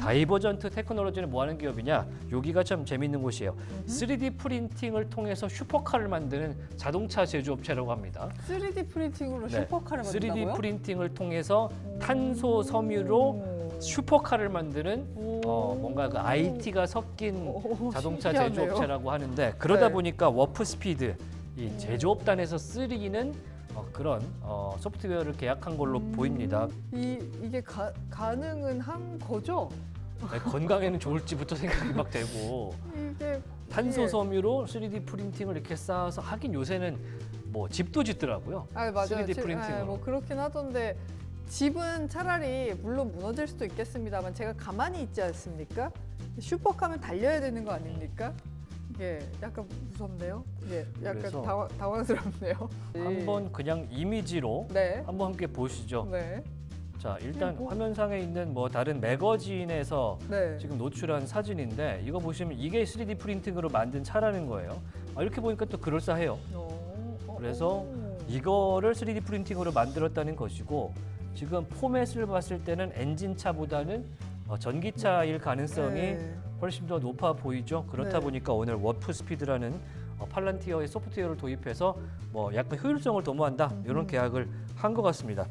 다이버전트 테크놀로지는 뭐 하는 기업이냐? 여기가 참 재밌는 곳이에요. 3D 프린팅을 통해서 슈퍼카를 만드는 자동차 제조업체라고 합니다. 3D 프린팅으로 네, 슈퍼카를 3D 만든다고요? 프린팅을 통해서 탄소 섬유로 슈퍼카를 만드는 어, 뭔가 그 IT가 섞인 오, 자동차 신기하네요. 제조업체라고 하는데 그러다 네. 보니까 워프 스피드 이 제조업단에서 쓰리는 어, 그런 어, 소프트웨어를 계약한 걸로 음. 보입니다. 이 이게 가, 가능은 한 거죠? 네, 건강에는 좋을지부터 생각이 막 되고 이게 탄소 예. 섬유로 3D 프린팅을 이렇게 쌓아서 하긴 요새는 뭐 집도 짓더라고요. 아 맞아요. 3D 지- 프린팅으로. 아, 뭐 그렇긴 하던데 집은 차라리 물론 무너질 수도 있겠습니다만 제가 가만히 있지 않습니까? 슈퍼카면 달려야 되는 거 아닙니까? 이게 약간 무섭네요. 예, 약간 그래서 당황, 당황스럽네요. 한번 그냥 이미지로 네. 한번 함께 보시죠. 네. 자 일단 뭐- 화면상에 있는 뭐 다른 매거진에서 네. 지금 노출한 사진인데 이거 보시면 이게 3D 프린팅으로 만든 차라는 거예요. 아, 이렇게 보니까 또 그럴싸해요. 어, 어, 그래서 오. 이거를 3D 프린팅으로 만들었다는 것이고 지금 포맷을 봤을 때는 엔진차보다는 어, 전기차일 가능성이 네. 훨씬 더 높아 보이죠. 그렇다 네. 보니까 오늘 워프 스피드라는 어, 팔란티어의 소프트웨어를 도입해서 뭐 약간 효율성을 도모한다 이런 계약을 한 것 같습니다.